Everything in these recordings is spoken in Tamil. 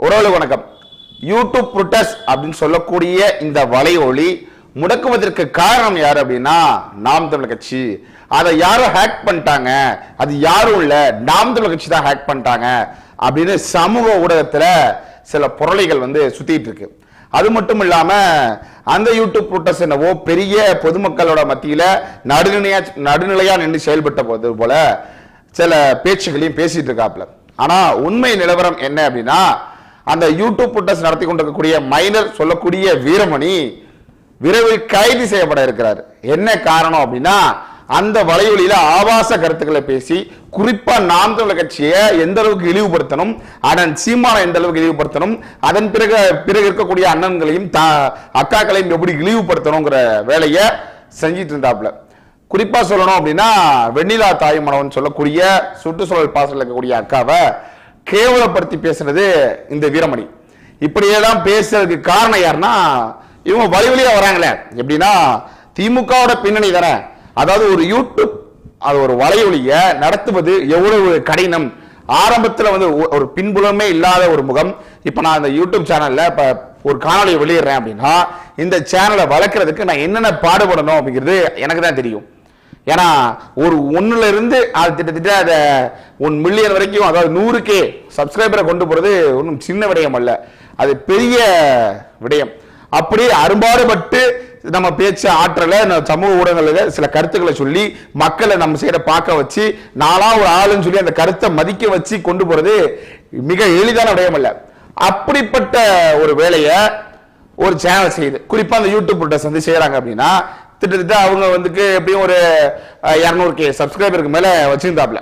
உறவுல வணக்கம். யூடியூப் புரொட்டஸ் அப்படின்னு சொல்லக்கூடிய இந்த வலையொலி முடக்குவதற்கு காரணம் யார் அப்படின்னா நாம் தமிழ் கட்சி. அதை யாரும் ஹேக் பண்ணிட்டாங்க. அது யாரும் இல்லை. நாம் தமிழ் கட்சி தான் ஹேக் பண்ணிட்டாங்க அப்படின்னு சமூக ஊடகத்தில் சில பொருளைகள் வந்து சுத்திட்டு இருக்கு. அது மட்டும் இல்லாமல் அந்த யூடியூப் புரொட்டஸ் என்னவோ பெரிய பொதுமக்களோட மத்தியில் நடுநிலையா நடுநிலையா நின்று செயல்பட்ட போது போல சில பேச்சுகளையும் பேசிட்டு இருக்காப்ல ஆனா உண்மை நிலவரம் என்ன அப்படின்னா அந்த யூடியூப் புட்டஸ் நடத்தி கொண்டிருக்கக்கூடிய மைனர் சொல்லக்கூடிய வீரமணி விரைவில் கைது செய்யப்பட இருக்கிறார். என்ன காரணம் அப்படின்னா அந்த வலையொலியில ஆபாச கருத்துக்களை பேசி குறிப்பா நாம் தமிழர் கட்சியை எந்த அளவுக்கு இழிவுபடுத்தணும் அண்ணன் சீமானை எந்த அளவுக்கு இழிவுபடுத்தணும் அதன் பிறகு பிறகு இருக்கக்கூடிய அண்ணன்களையும் தா- அக்காக்களையும் எப்படி இழிவுபடுத்தணுங்கிற வேலையை செஞ்சிட்டு இருந்தாப்ல குறிப்பா சொல்லணும் அப்படின்னா வெண்ணிலா தாய்மணவன் சொல்லக்கூடிய சுற்றுச்சூழல் பாசல் இருக்கக்கூடிய அக்காவை கேவலப்படுத்தி பேசுனது இந்த வீரமணி. இப்படியெல்லாம் பேசுறதுக்கு காரணம் யாருன்னா இவங்க வழி வழியா வராங்களே. எப்படின்னா திமுகவோட பின்னணி தானே. அதாவது ஒரு யூடியூப் அது ஒரு வலையொலிய நடத்துவது எவ்வளவு கடினம். ஆரம்பத்தில் வந்து ஒரு பின்புலமே இல்லாத ஒரு முகம். இப்போ நான் இந்த யூடியூப் சேனல்ல இப்போ ஒரு காணொலியை வெளியிடுறேன் அப்படின்னா இந்த சேனலை வளர்க்குறதுக்கு நான் என்னென்ன பாடுபடணும் அப்படிங்கிறது எனக்கு தான் தெரியும். ஏன்னா ஒரு ஒன்றுல இருந்து அது கிட்டத்தட்ட அதை ஒன் மில்லியன் வரைக்கும் அதாவது நூறுக்கே சப்ஸ்கிரைபரை கொண்டு போகிறது ஒன்றும் சின்ன விடயம் அல்ல. அது பெரிய விடயம். அப்படி அரும்பாடுபட்டு நம்ம பேச்சு ஆற்றலை நம்ம சமூக ஊடகங்களில் சில கருத்துக்களை சொல்லி மக்களை நம்ம செய்கிற பார்க்க வச்சு நாளா ஒரு ஆளுன்னு சொல்லி அந்த கருத்தை மதிக்க வச்சு கொண்டு போகிறது மிக எளிதான விடயம் அல்ல. அப்படிப்பட்ட ஒரு வேலையை ஒரு சேனல் செய்யுது. குறிப்பாக அந்த யூடியூப் புரோட்டஸ் வந்து செய்கிறாங்க அப்படின்னா திட்டத்திட்ட அவங்க வந்துக்கு எப்படியும் ஒரு இரநூறு கே சப்ஸ்கிரைபருக்கு மேல வச்சிருந்தாப்ல.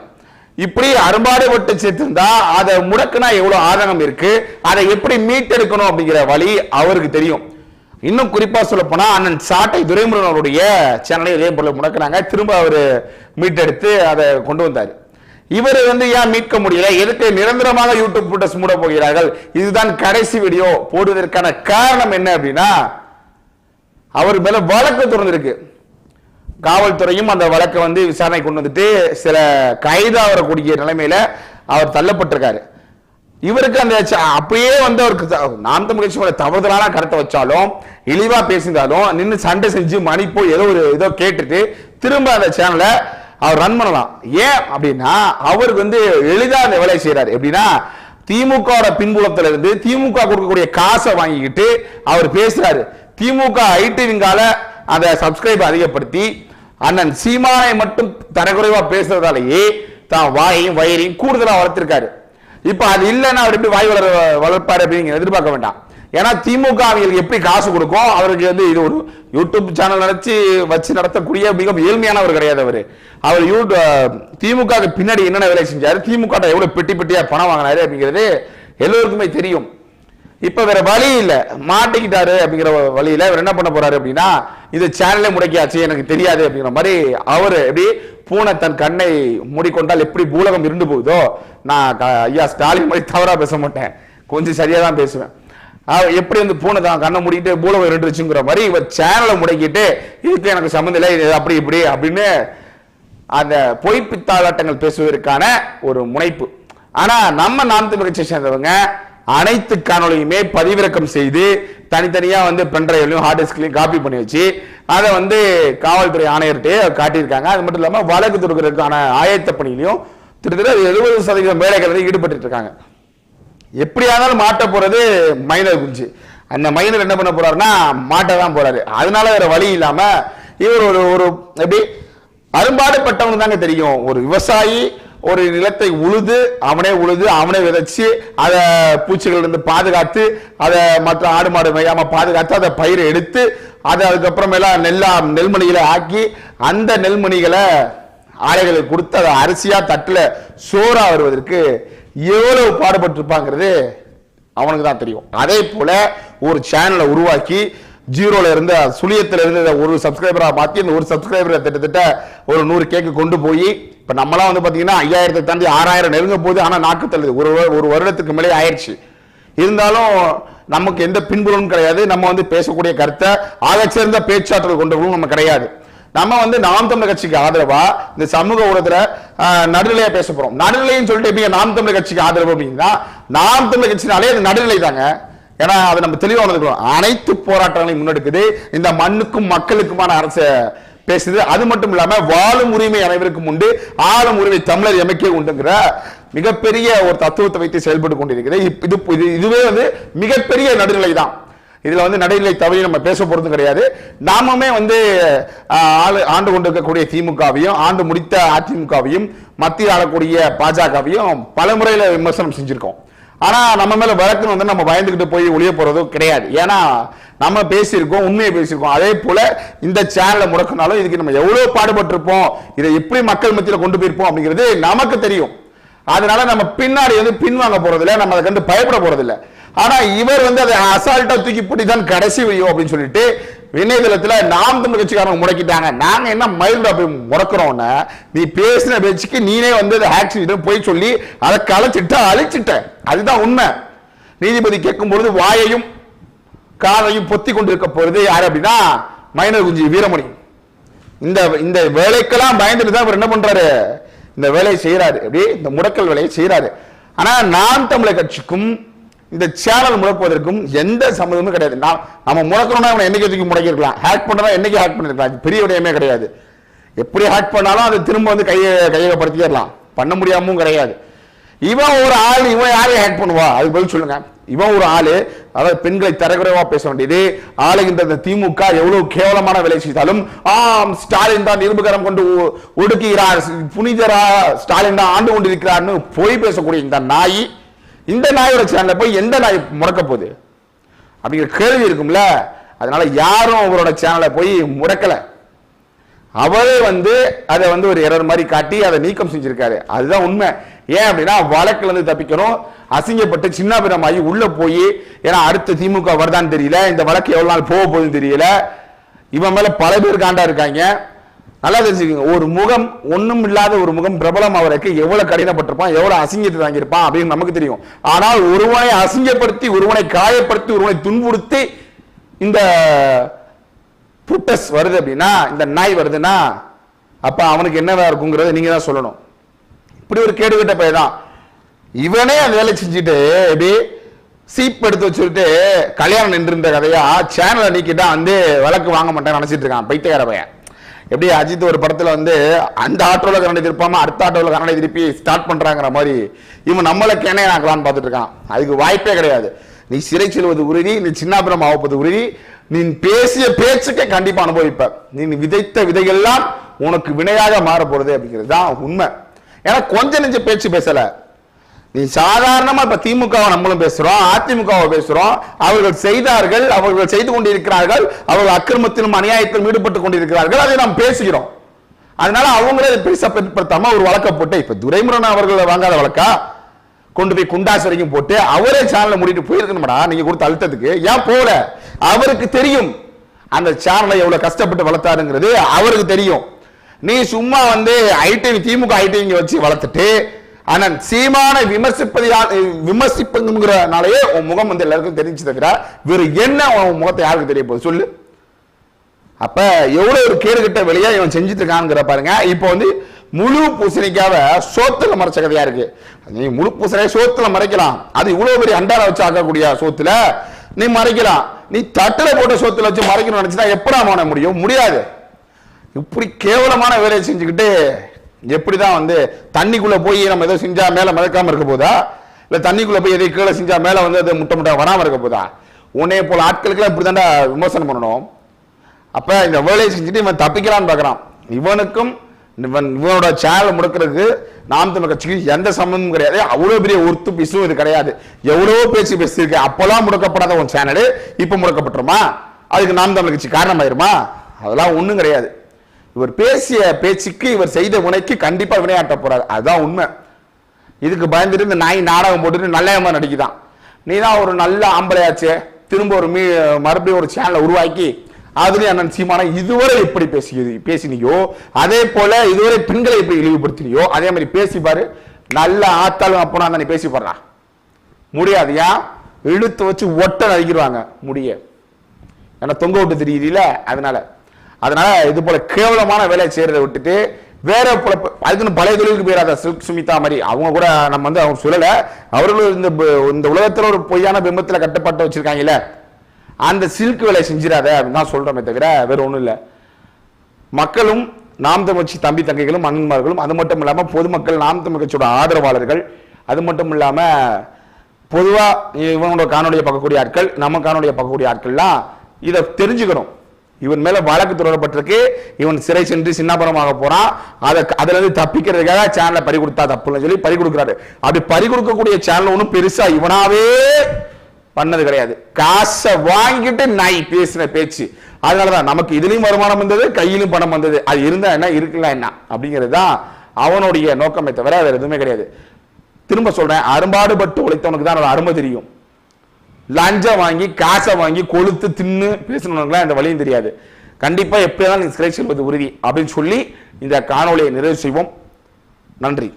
இப்படி அரும்பாடுபட்டு சேர்த்திருந்தா அதை முடக்குனா எவ்வளவு ஆதங்கம் இருக்கு? அதை எப்படி மீட்டெடுக்கணும் அப்படிங்கிற வழி அவருக்கு தெரியும். இன்னும் குறிப்பா சொல்ல போனா அண்ணன் சாட்டை துரைமுருகன் அவருடைய சேனலை இதே போல முடக்குனாங்க. திரும்ப அவர் மீட்டெடுத்து அதை கொண்டு வந்தாரு. இவர் வந்து ஏன் மீட்க முடியல? எதுக்கு நிரந்தரமாக யூடியூப் ஃபுட்டஸ் மூட போகிறார்கள்? இதுதான் கடைசி வீடியோ. போடுவதற்கான காரணம் என்ன அப்படின்னா அவர் மேல வழக்கு தொடர்ந்திருக்கு. காவல்துறையும் அந்த வழக்கை வந்து விசாரணை கொண்டு வந்துட்டு சில கைதாகக்கூடிய நிலைமையில அவர் தள்ளப்பட்டிருக்காரு. இவருக்கு அந்த அப்பயே வந்து அவருக்கு த- நாம் தமிழ் கட்சியோட தவறுதலான கருத்தை வச்சாலும் இழிவா பேசியிருந்தாலும் நின்று சண்டை செஞ்சு மணி போய் ஏதோ ஒரு ஏதோ கேட்டுட்டு திரும்ப அந்த சேனலை அவர் ரன் பண்ணலாம். ஏன் அப்படின்னா அவருக்கு வந்து எளிதா அந்த வேலையை செய்யறாரு எப்படின்னா திமுக பின்புலத்துல இருந்து திமுக கொடுக்கக்கூடிய காசை வாங்கிக்கிட்டு அவர் பேசுறாரு. திமுக ஐடிவிங்கால அந்த சப்ஸ்கிரைப் அதிகப்படுத்தி அண்ணன் சீமானை மட்டும் தரக்குறைவா பேசுறதாலேயே தான் வாயையும் வயிறையும் கூடுதலா வளர்த்திருக்காரு. இப்ப அது இல்லைன்னா அவர் எப்படி வாய் வளர வளர்ப்பாரு அப்படின்னு எதிர்பார்க்க வேண்டாம். ஏன்னா திமுக அவங்களுக்கு எப்படி காசு கொடுக்கும்? அவருக்கு வந்து இது ஒரு யூடியூப் சேனல் நினைச்சு வச்சு நடத்தக்கூடிய மிக ஏழ்மையானவர் கிடையாது அவர். அவர் யூ திமுக பின்னாடி என்னென்ன வேலை செஞ்சாரு? திமுக எவ்வளவு பெட்டி பெட்டியா பணம் வாங்கினாரு அப்படிங்கிறது எல்லோருக்குமே தெரியும். இப்போ வேற வழி இல்லை. மாட்டிக்கிட்டாரு அப்படிங்கிற வழியில இவர் என்ன பண்ண போறாரு அப்படின்னா இது சேனலே முடக்கியாச்சு எனக்கு தெரியாது அப்படிங்கிற மாதிரி அவர் எப்படி பூனை தன் கண்ணை மூடிக்கொண்டால் எப்படி பூலகம் இருந்து போகுதோ நான் ஐயா ஸ்டாலின் மாதிரி தவறாக பேச மாட்டேன். கொஞ்சம் சரியாக தான் பேசுவேன். எப்படி வந்து பூனை தான் கண்ணை மூடிட்டு பூலகம் இருந்துச்சுங்கிற மாதிரி இவர் சேனலை முடக்கிட்டு இதுக்கு எனக்கு சம்மந்தம் இல்லை இது அப்படி இப்படி அப்படின்னு அந்த பொய்ப்பித்தாளாட்டங்கள் பேசுவதற்கான ஒரு முனைப்பு. ஆனால் நம்ம நாம் தமிழ் கட்சியை சேர்ந்தவங்க அனைத்து காணொளியுமே பதிவிறக்கம் செய்து தனித்தனியா வந்து பென்ட்ரைவ்லையும் ஹார்ட் டிஸ்க்லையும் காப்பி பண்ணி வச்சு அதை வந்து காவல்துறை ஆணையர்கிட்டே காட்டியிருக்காங்க. அது மட்டும் இல்லாமல் வழக்கு தொடுக்கிறதுக்கான ஆயத்த பணியிலையும் கிட்டத்தட்ட எழுபது சதவீதம் வேலைகள் வந்து ஈடுபட்டு இருக்காங்க எப்படியானாலும் மாட்ட போறது மைனர் குஞ்சு. அந்த மைனர் என்ன பண்ண போறாருன்னா மாட்ட தான் போறாரு. அதனால வேற வழி இல்லாம இவர் ஒரு ஒரு எப்படி அரும்பாடுபட்டவங்க தாங்க தெரியும். ஒரு விவசாயி ஒரு நிலத்தை உழுது அவனே உழுது அவனே விதைச்சு அதை பூச்சிகள் இருந்து பாதுகாத்து அதை மற்ற ஆடு மாடு மேயாமல் பாதுகாத்து அதை பயிரை எடுத்து அதை அதுக்கப்புறமேலாம் நெல்லா நெல்மணிகளை ஆக்கி அந்த நெல்மணிகளை ஆலைகளுக்கு கொடுத்து அதை அரிசியா தட்டுல சோறா வருவதற்கு எவ்வளவு பாடுபட்டிருப்பாங்கிறது அவனுக்கு தான் தெரியும். அதே போல ஒரு சேனலை உருவாக்கி ஜீரோல இருந்து சுழியத்துல இருந்து ஒரு சப்ஸ்கிரைபரா மாத்தி அந்த ஒரு சப்ஸ்கிரைபரை கிட்டத்தட்ட ஒரு நூறு கேக்கு கொண்டு போய் இப்ப நம்மலாம் வந்து பாத்தீங்கன்னா ஐயாயிரத்தை தாண்டி ஆறாயிரம் நெருங்க போகுது ஆனா நாக்கு தள்ளுது. ஒரு ஒரு வருடத்துக்கு மேலே ஆயிடுச்சு. இருந்தாலும் நமக்கு எந்த பின்புலமும் கிடையாது. நம்ம வந்து பேசக்கூடிய கருத்தை ஆக சேர்ந்த பேச்சாற்றல் கொண்டவர்களும் நம்ம கிடையாது. நம்ம வந்து நாம் தமிழர் கட்சிக்கு ஆதரவா இந்த சமூக ஊடகத்துல நடுநிலையா பேச போறோம். நடுநிலைன்னு சொல்லிட்டு எப்படிங்க நாம் தமிழர் கட்சிக்கு ஆதரவு அப்படின்னா நாம் தமிழர் கட்சினாலே அது நடுநிலை தாங்க ஏன்னா அது நம்ம தெளிவாக உணர்ந்துக்கிறோம் அனைத்து போராட்டங்களையும் முன்னெடுக்குது. இந்த மண்ணுக்கும் மக்களுக்குமான அரசு பேசுது. அது மட்டும் இல்லாம வாழும் உரிமை அனைவருக்கும் உண்டு. ஆளும் உரிமை தமிழர் எமக்கே உண்டுங்கிற மிகப்பெரிய ஒரு தத்துவத்தை வைத்து செயல்பட்டு கொண்டிருக்கிறது. இது இதுவே வந்து மிகப்பெரிய நடுநிலை தான் இதுல வந்து நடுநிலை தவறி நம்ம பேச போறதும் கிடையாது. நாமுமே வந்து ஆளு ஆண்டு கொண்டிருக்கக்கூடிய திமுகவையும் ஆண்டு முடித்த அதிமுகவையும் மத்திய ஆளக்கூடிய பாஜகவையும் பல முறையில் விமர்சனம் செஞ்சிருக்கோம். ஆனால் நம்ம மேலே வழக்குன்னு வந்து நம்ம பயந்துக்கிட்டு போய் ஒளிய போகிறதும் கிடையாது. ஏன்னா நம்ம பேசியிருக்கோம் உண்மையை பேசியிருக்கோம். அதே போல் இந்த சேனலை முடக்கினாலும் இதுக்கு நம்ம எவ்வளோ பாடுபட்டிருப்போம்? இதை எப்படி மக்கள் மத்தியில் கொண்டு போயிருப்போம் அப்படிங்கிறது நமக்கு தெரியும். அதனால நம்ம பின்னாடி வந்து பின்வாங்க போகிறதில்ல நம்ம அதை கண்டு பயப்பட போகிறதில்லை ஆனா இவர் வந்து அதை அசால்ட்டா தூக்கி பிடிதான் தான் கடைசி வையோ அப்படின்னு சொல்லிட்டு இணையதளத்துல நாம் தமிழ் கட்சிக்காரங்க முடக்கிட்டாங்க. நாங்க என்ன மயில்டா போய் முடக்கிறோம்னா நீ பேசின பேச்சுக்கு நீனே வந்து அதை ஆக்சிடென்ட் போய் சொல்லி அதை களைச்சிட்ட அழிச்சிட்ட. அதுதான் உண்மை. நீதிபதி கேட்கும் பொழுது வாயையும் காதையும் பொத்தி கொண்டிருக்க போறது யாரு அப்படின்னா மைனர் குஞ்சி வீரமணி. இந்த இந்த வேலைக்கெல்லாம் பயந்துட்டு தான் இவர் என்ன பண்றாரு? இந்த வேலையை செய்யறாரு அப்படி இந்த முடக்கல் வேலையை செய்யறாரு ஆனா நாம் தமிழர் கட்சிக்கும் இந்த சேனல் முடக்குவதற்கும் எந்த சம்மந்தமும் கிடையாது. நான் நம்ம முடக்கணும்னா அவனை என்னைக்கு தூக்கி முடக்கிருக்கலாம் ஹேக் பண்றதா என்னைக்கு ஹேக் பண்ணிருக்கலாம். அது பெரிய விடயமே கிடையாது. எப்படி ஹேக் பண்ணாலும் அது திரும்ப வந்து கையை கையகப்படுத்திடலாம் பண்ண முடியாமவும் கிடையாது. இவன் ஒரு ஆள் இவன் யாரையும் ஹேக் பண்ணுவா? அது பதில் சொல்லுங்க. இவன் ஒரு ஆளு அதாவது பெண்களை தரக்குறைவா பேச வேண்டியது. ஆளுகின்ற இந்த திமுக எவ்வளவு கேவலமான வேலை செய்தாலும் ஆம் ஸ்டாலின் தான் இரும்புகரம் கொண்டு ஒடுக்குகிறார். புனிதரா ஸ்டாலின் தான் ஆண்டு கொண்டிருக்கிறார்னு பொய் பேசக்கூடிய இந்த நாய் இந்த நாயோட சேனல்ல போய் எந்த நாய் முடக்க போகுது? அப்படிங்கிற கேள்வி இருக்கும்ல. அதனால யாரும் அவரோட சேனலை போய் முடக்கல. அவரே வந்து அதை வந்து ஒரு எரர் மாதிரி காட்டி அதை நீக்கம் செஞ்சிருக்காரு. அதுதான் உண்மை. ஏன் அப்படின்னா வழக்குல இருந்து தப்பிக்கணும். அசிங்கப்பட்டு சின்ன பின்னமாகி உள்ள போய் ஏன்னா அடுத்த திமுக வருதான்னு தெரியல. இந்த வழக்கு எவ்வளவு நாள் போக போகுதுன்னு தெரியல. இவன் மேல பல பேர் காண்டா இருக்காங்க. நல்லா தெரிஞ்சுக்கோங்க. ஒரு முகம் ஒன்றும் இல்லாத ஒரு முகம் பிரபலம் அவருக்கு எவ்வளவு கடினப்பட்டிருப்பான் எவ்வளவு அசிங்கத்தை தாங்கியிருப்பான் அப்படின்னு நமக்கு தெரியும். ஆனால் ஒருவனை அசிங்கப்படுத்தி ஒருவனை காயப்படுத்தி ஒருவனை துன்புறுத்தி இந்த புட்டஸ் வருது அப்படின்னா இந்த நாய் வருதுன்னா அப்ப அவனுக்கு என்னவா இருக்குங்கிறத நீங்க தான் சொல்லணும். இப்படி ஒரு கேடுகட்ட பையன் தான். இவனே அந்த வேலை செஞ்சுட்டு எப்படி சீப் எடுத்து வச்சுட்டு கல்யாணம் நின்றுருந்த கதையா சேனலை நீக்கிட்டா வந்து விளக்கு வாங்க மாட்டேன்னு நினைச்சிட்டு இருக்கான் பைத்தியகார பையன். எப்படி அஜித் ஒரு படத்தில் வந்து அந்த ஆட்டோவில் கரண்டை திருப்பாமல் அடுத்த ஆட்டோவில் கரண்டை திருப்பி ஸ்டார்ட் பண்ணுறாங்கிற மாதிரி இவன் நம்மளை கேனே பார்த்துட்டு இருக்கான். அதுக்கு வாய்ப்பே கிடையாது. நீ சிறை செல்வது உறுதி நீ சின்னாபுரம் ஆகப்பது உறுதி நீ பேசிய பேச்சுக்கே கண்டிப்பாக அனுபவிப்ப. நீ விதைத்த விதையெல்லாம் உனக்கு வினையாக மாற போகிறது அப்படிங்கிறது தான் உண்மை. ஏன்னா கொஞ்சம் நெஞ்ச பேச்சு பேசலை. நீ சாதாரணமா இப்ப திமுகவை நம்மளும் பேசுறோம் அதிமுகவை பேசுறோம். அவர்கள் செய்தார்கள் அவர்கள் செய்து கொண்டிருக்கிறார்கள் அவர்கள் அக்கிரமத்திலும் அநியாயத்திலும் ஈடுபட்டு கொண்டிருக்கிறார்கள். அதை நாம் பேசுகிறோம். அதனால அவங்களே அதை பெருசா பெருப்படுத்தாம ஒரு வழக்க போட்டு இப்ப துரைமுருகன் அவர்கள் வாங்காத வழக்கா? கொண்டு போய் குண்டாஸ் வரைக்கும் போட்டு அவரே சேனலை மூடிட்டு போயிருக்கணும்டா நீங்க கொடுத்த அழுத்தத்துக்கு. ஏன் போல அவருக்கு தெரியும். அந்த சேனலை எவ்வளவு கஷ்டப்பட்டு வளர்த்தாருங்கிறது அவருக்கு தெரியும். நீ சும்மா வந்து ஐடி திமுக ஐடி வச்சு வளர்த்துட்டு ஆனா சீமான விமர்சிப்பது விமர்சிப்புங்கிறனாலேயே உன் முகம் வந்து எல்லாருக்கும் தெரிஞ்சு தவிர வேறு என்ன உன் முகத்தை யாருக்கு தெரிய போகுது? சொல்லு. அப்ப எவ்வளவு ஒரு கேடுகட்ட வெளியா இவன் செஞ்சுட்டு இருக்கான்ங்கிற பாருங்க. இப்போ வந்து முழு பூசணிக்காவ சோத்துல மறைச்ச கதையா இருக்கு. நீ முழு பூசணியை சோத்துல மறைக்கலாம். அது இவ்வளவு பெரிய அண்டால வச்சு ஆக்கக்கூடிய சோத்துல நீ மறைக்கலாம். நீ தட்டுல போட்ட சோத்துல வச்சு மறைக்கணும்னு நினைச்சுன்னா எப்படா மாண முடியும்? முடியாது. இப்படி கேவலமான வேலையை செஞ்சுக்கிட்டு எப்படிதான் வந்து தண்ணிக்குள்ள போய் நம்ம ஏதோ செஞ்சா மேல மிதக்காமல் இருக்க போதா? இல்ல தண்ணிக்குள்ள போய் எதை கீழே செஞ்சா மேல வந்து அது முட்டை முட்டை வராம இருக்க போதா? உன்னே போல ஆட்களுக்கெல்லாம் இப்படி விமர்சனம் பண்ணணும். அப்ப இந்த வேலையை செஞ்சுட்டு இவன் தப்பிக்கலாம்னு பார்க்குறான் இவனுக்கும் இவன் இவனோட சேனல் முடக்கிறதுக்கு நாம் தமிழ் கட்சிக்கு எந்த சம்மந்தமும் கிடையாது. அவ்வளவு பெரிய ஒருத்து பிசும் இது கிடையாது. எவ்வளவோ பேச்சு பேசியிருக்கு அப்பெல்லாம் முடக்கப்படாத உன் சேனல் இப்ப முடக்கப்பட்டுருமா? அதுக்கு நாம் தமிழ் கட்சி காரணமாயிருமா? அதெல்லாம் ஒண்ணும் கிடையாது. இவர் பேசிய பேச்சுக்கு இவர் செய்த உனைக்கு கண்டிப்பா வினையாட்ட போறாரு. அதுதான் உண்மை. இதுக்கு பயந்துட்டு இந்த நாய் நாடகம் போட்டுட்டு நல்ல நடிக்குதான். நீ தான் ஒரு நல்ல ஆம்பளையாச்சு. திரும்ப ஒரு மீ மறுபடியும் ஒரு சேனலை உருவாக்கி அதுலயும் அண்ணன் சீமான இதுவரை எப்படி பேசி பேசினியோ அதே போல இதுவரை பெண்களை எப்படி இழிவுபடுத்தினியோ அதே மாதிரி பேசி நல்ல ஆத்தாலும் அப்பனா நீ பேசிப்படுறா முடியாது ஏன் இழுத்து வச்சு ஒட்ட நடிக்கிடுவாங்க முடிய. ஏன்னா தொங்க விட்டு தெரியுதுல அதனால. அதனால இது போல கேவலமான வேலையை செய்யறதை விட்டுட்டு வேற பல அதுக்குன்னு பழைய தொழிலுக்கு போயிடாத சில்க் சுமிதா மாதிரி அவங்க கூட நம்ம வந்து அவங்க சொல்லலை. அவர்களும் இந்த இந்த உலகத்தில் ஒரு பொய்யான பிம்பத்தில் கட்டப்பட்டு வச்சிருக்காங்கல்ல. அந்த சில்க் வேலையை செஞ்சிடாத அப்படின்னு தான் சொல்கிறோமே தவிர வேற ஒன்றும் இல்லை. மக்களும் நாம் தமிழ்ச்சி தம்பி தங்கைகளும் அண்ணன்மார்களும் அது மட்டும் இல்லாமல் பொதுமக்கள் நாம் தமிழ்ச்சியோட ஆதரவாளர்கள். அது மட்டும் இல்லாமல் பொதுவாக இவங்களோட காணொலியை பார்க்கக்கூடிய ஆட்கள் நம்ம காணொலியை பார்க்கக்கூடிய ஆட்கள்லாம் இதை தெரிஞ்சுக்கணும். இவன் மேல வழக்கு தொடரப்பட்டிருக்கு. இவன் சிறை சென்று சின்னாபுரமாக போறான். அதை அதுல இருந்து தப்பிக்கிறதுக்காக சேனலை பறி கொடுத்தா தப்புன்னு சொல்லி பறி கொடுக்குறாரு. அப்படி பறி கொடுக்கக்கூடிய சேனல் ஒன்றும் பெருசா இவனாவே பண்ணது கிடையாது. காசை வாங்கிட்டு நாய் பேசின பேச்சு. அதனாலதான் நமக்கு இதுலயும் வருமானம் வந்தது கையிலும் பணம் வந்தது. அது இருந்தா என்ன இருக்கலாம் என்ன? அப்படிங்கிறது தான் அவனுடைய நோக்கமே தவிர வேற எதுவுமே கிடையாது. திரும்ப சொல்றேன் அரும்பாடுபட்டு உழைத்தவனுக்கு தான் அருமை தெரியும். லஞ்சம் வாங்கி காசை வாங்கி கொளுத்து தின்னு பேசினவனுக்குலாம் இந்த வழியும் தெரியாது. கண்டிப்பாக எப்படியாவது நீங்கள் சிறை செல்வது உறுதி அப்படின்னு சொல்லி இந்த காணொலியை நிறைவு செய்வோம். நன்றி.